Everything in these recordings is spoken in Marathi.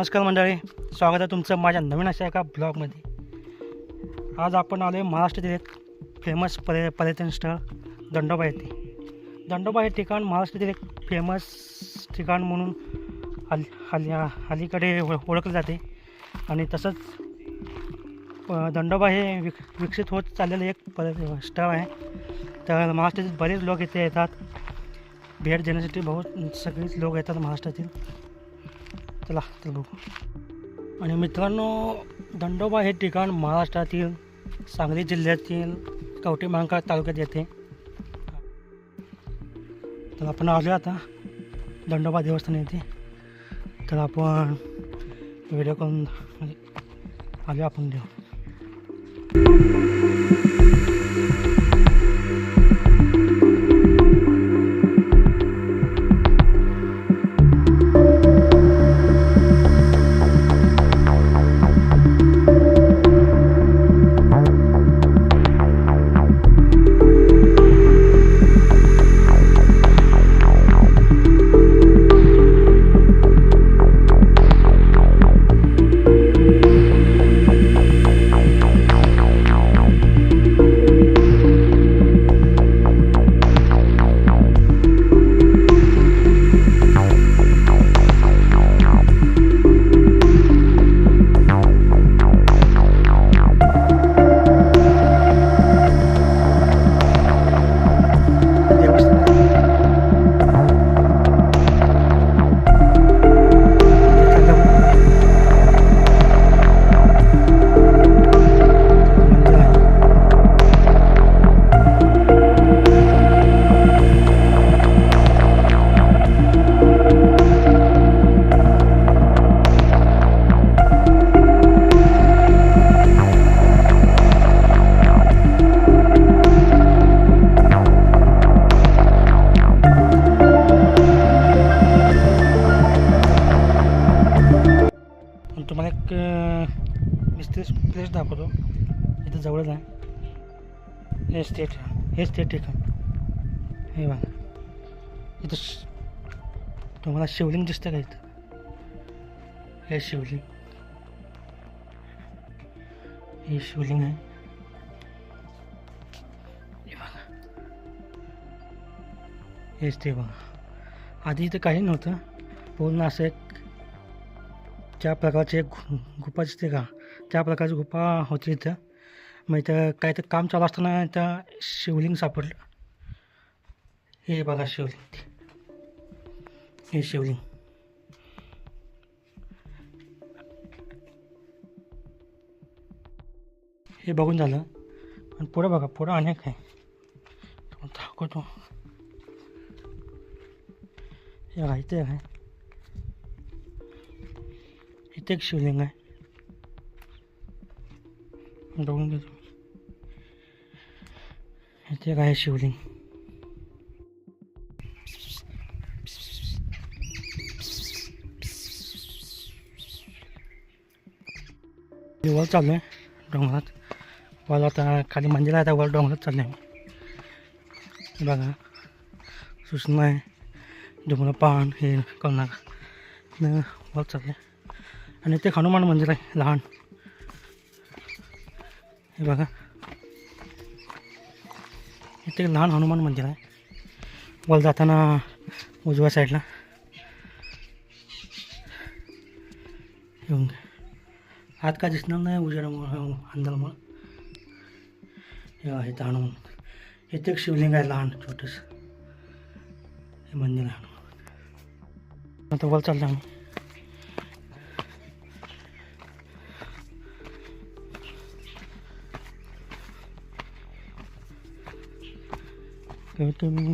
नमस्कार मंडळी स्वागत आहे तुमचं माझ्या नवीन अशा एका ब्लॉगमध्ये. आज आपण आलो आहे महाराष्ट्रातील एक फेमस पर्य पर्यटन स्थळ दंडोबा येथे. दंडोबा हे ठिकाण महाराष्ट्रातील एक फेमस ठिकाण म्हणून हल हल्ली अलीकडे ओळखले जाते. आणि तसंच दंडोबा हे विक विकसित होत चाललेलं एक पर्य स्थळ आहे. तर महाराष्ट्रातील बरेच लोक इथे येतात. भेट देण्यासाठी बहुत सगळेच लोक येतात महाराष्ट्रातील. चला तर बघू. आणि मित्रांनो दंडोबा हे ठिकाण महाराष्ट्रातील सांगली जिल्ह्यातील कवठे महांकाळ तालुक्यात येते. तर आपण आलो आता. दंडोबा देवस्थान येते. तर आपण व्हिडिओ करून आलो आपण देऊ तेच प्लेस दाखवतो. इथं जवळच आहे. हे स्टेट हे स्टेट ठिकाण. हे बघा. इथं तुम्हाला शिवलिंग दिसतं का इथं? हे शिवलिंग. हे शिवलिंग आहे. हे बघा. हेच ते बघा. आधी इथं काही नव्हतं. पूर्ण असं एक ज्या प्रकारचे एक गु- गुफा दिसते का? त्या प्रकारची गुफा होती इथं. मग इथं काय तर काम चालू असताना इथं शिवलिंग सापडलं. हे बघा शिवलिंग हे शिवलिंग. हे बघून झालं. आणि पुढं बघा पुढं अनेक आहे तुम्हाला दाखवतो. हे बघा इथे आहे. इथे एक शिवलिंग आहे. बघून घेतो. इथे काय शिवलिंग? वर चालू आहे डोंगरात. वर आता खाली मंदिर आहे आता वर डोंगरात चालले आहे. बघा. सूचना आहे पान हे करू नका चाललं आहे. आणि ते हनुमान मंदिर आहे लहान. हे बघा. इथे एक लहान हनुमान मंदिर आहे. वर जाताना उजव्या साईडला येऊन हात काय दिसणार नाही उजेडामुळं हो, अंधारामुळं. हे आहे इथं हनुमान इथे एक शिवलिंग आहे लहान छोटंसं. हे मंदिर आहे हनुमान आता वर चाललं कमीत कमी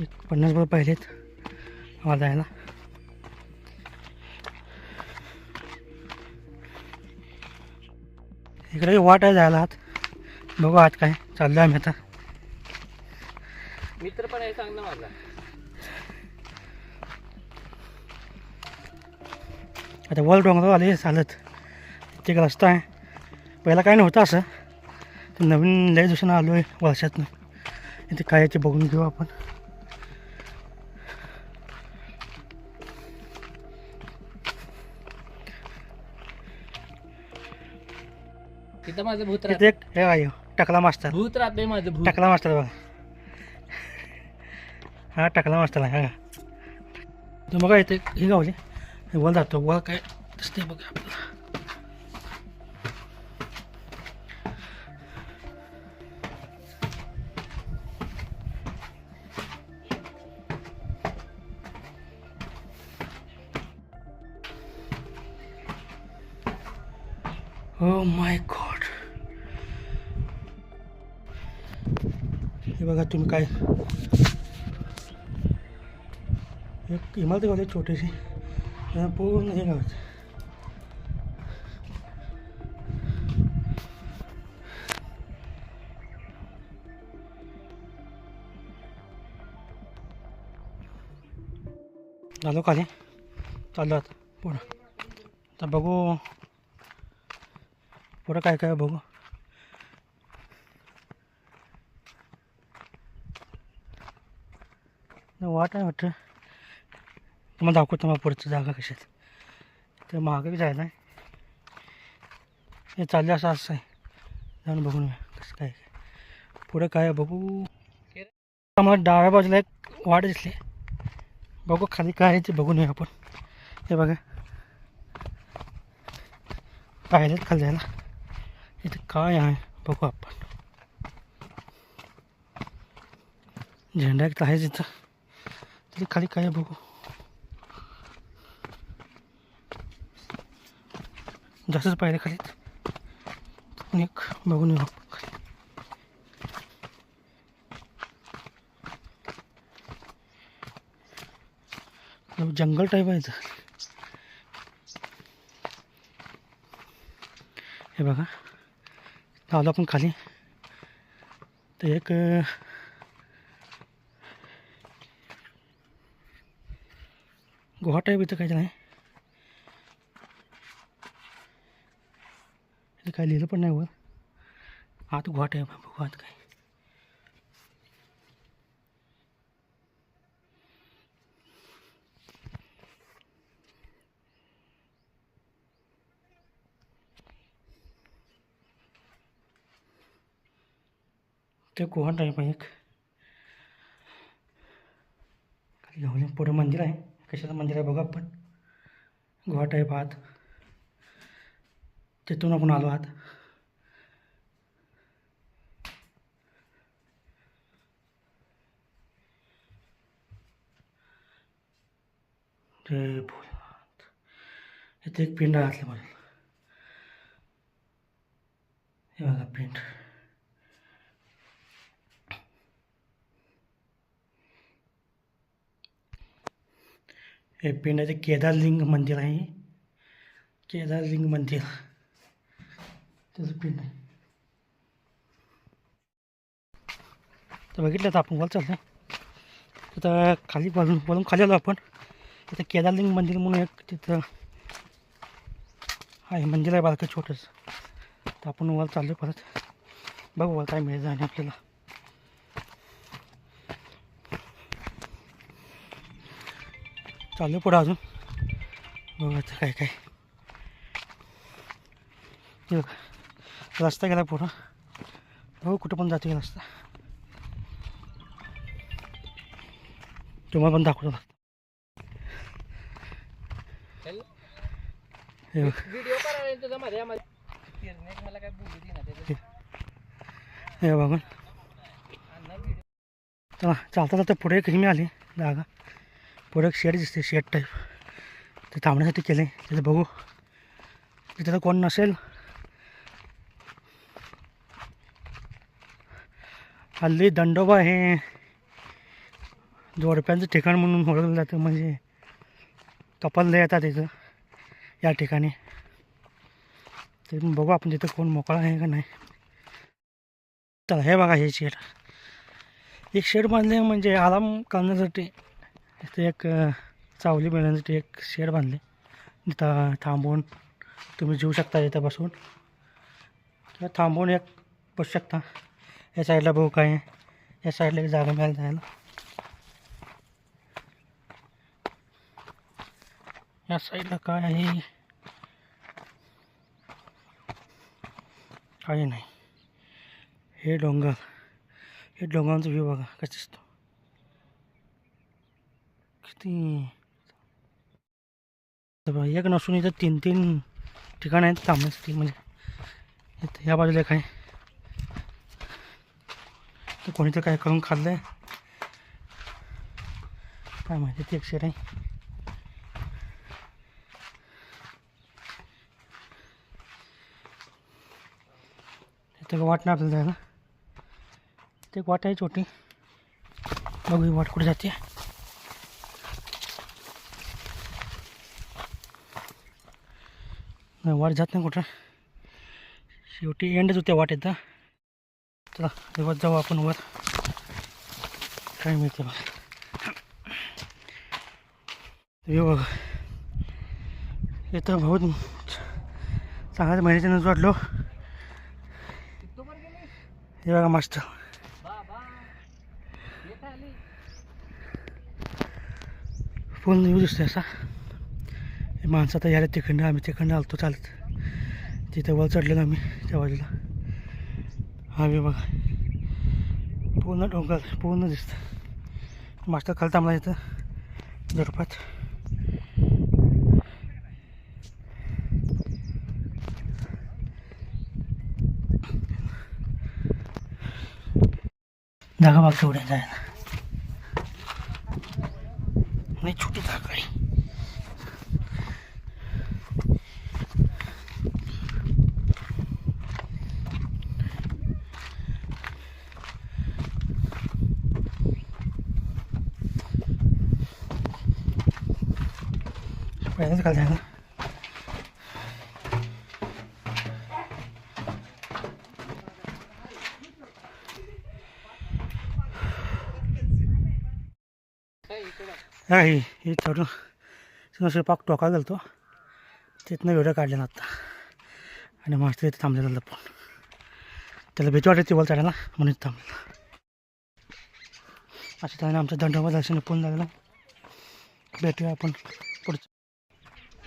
एक पन्नास रुपये पाहिजेत आम्हाला जायला इकडे वाट आहे जायला आत बघू आत काय चाललो आम्ही आता. मित्र पण आहे सांग ना माझा. आता वर डोंगरावर आले चालत. एक रस्ता आहे. पहिला काय नव्हतं असं. नवीन लय दिवसानं आलो आहे वर्षातनं. इथे कायाचे बघून घेऊ आपण. तिथं माझं भूत टकला मास्तर. भूत राहते माझं मास्तर बघा. हा टकला मास्तर आहे हा. तर बघा इथे हे गावले वल वर जातो वर काय दिसते बघा. Oh माय गॉड हे बघा तुम्ही काय एक इमारत गावली छोटीशी. पूर्ण हे गावात. झालो खाली? चाललो आता. पुढं. आता बघू. पुढं काय काय बघू. वाट आहे वाटतं. तुम्हाला दाखवतो मग पुढचं जागा कशी ते महागही बी जायला आहे. हे चालले असं असं आहे. जाऊन बघून कसं काय पुढं काय बघू. आम्हाला डाव्या बाजूला एक वाट दिसली बघू खाली काय आहे ते बघून येऊ आपण. हे बघा. पाहिलेत खाली जायला. इथे काय आहे बघू आपण झेंडा एक तर आहेच इथं तरी खाली आहे बघू जास्तच पाहिजे खाली। एक येऊ खाली। जंगल इथं हे बघा। आलो आपण खाली. तर एक गुहा टाईप इथं काहीच नाही इथं काय लिहिलं पण नाही वर आत गुहा टाईप आहे. बघू आत काय. ते गुहा टाईप आहे एक खाली पुढं मंदिर आहे कशाचं मंदिर आहे बघू आपण गुहा टाईप आत तिथून आपण आलो इथे एक पिंड आहे हे पिंड हे पिंडाचे केदारलिंग मंदिर आहे. केदारलिंग मंदिर. त्याचं पिंड आहे. तर बघितलं तर आपण वर चाललं तिथं खाली वळून वळून खाली आलो आपण. तिथं केदारलिंग मंदिर म्हणून एक तिथं आहे. मंदिर आहे बारकं छोटंसं. तर आपण वर चाललो परत. बघू वर काय मिळेल आणि आपल्याला. चालू पुढं अजून. बघू आता काय काय. रस्ता गेला पुढं. बघू कुठं पण जातो रस्ता. तुम्हाला पण दाखवतो हे बघून चला चालता चालता पुढे एक मी आली जागा. पुढे एक शेड दिसते शेड टाईप ते थांबण्यासाठी केले तिथे बघू. तिथे तर कोण नसेल. हल्ली दंडोबा हे जोडप्यांचं ठिकाण म्हणून ओळखलं जातं. म्हणजे कपल लय येतात तिथं या ठिकाणी. ते बघू आपण तिथं कोण मोकळा आहे का नाही. चला हे बघा हे शेड. एक शेड बांधले म्हणजे आराम करण्यासाठी. तिथे एक चावली सावली मिळण्यासाठी एक शेड बांधले. तिथं थांबून तुम्ही जेऊ शकता इथं बसून. किंवा थांबवून एक बसू शकता. या साईडला भाऊ काय आहे. या साईडला एक जागा मिळायला जायला. या साईडला काय आहे? काही नाही. हे डोंगर. हे डोंगरांचा व्ह्यू बघा कसं दिसतो. एक नसून इथं तीन तीन ठिकाणं आहेत थांबण्यासाठी म्हणजे इथं या बाजूला एक आहे. तर काय करून खाल्लं आहे काय माहिती ते एकशे नाही आहे वाट नाही आपल्याला जायला ते वाट आहे छोटी. बघू वाट कुठे जाते. नाही वाट जात नाही कुठं. शेवटी एंडच होत्या वाट येतं चला तेव्हा जाऊ आपण वर. काय मिळते बघा येतं बघा. इथं बहुत चांगल्याच महिन्याच्या नंतर वाटलो. हे बघा मस्त फोन येत येऊ दिसतोय असा. माणसं आता यायला तिकडनं आम्ही तिकडनं आलतो चालत. तिथं वर चढलेलो आम्ही त्या बाजूला. हा बघा. पूर्ण डोंगर पूर्ण दिसतं. मास्टर खाली थांबला इथं. झडपात. जागा बाग तेवढ्या जायला. नाही छोटी जागा आहे. पहिल्याच खाली जागा काय इकडं ही ही चढून स्वयंपाक टोका गेलतो तिथनं व्हिडिओ काढलेला आता आणि मस्त इथे थांबलेला लपून त्याला भीती वाटते वल चढायला म्हणून इथं थांबलेला अशा त्याने आमचं दंडोबा दर्शन पूर्ण झालेलं भेटूया आपण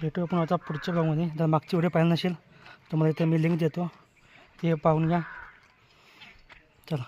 पुढच्या पण आपण आता पुढच्या भागमध्ये. जर मागची व्हिडिओ पाहिलं नसेल तर मला इथे मी लिंक देतो. ते पाहून घ्या. चला.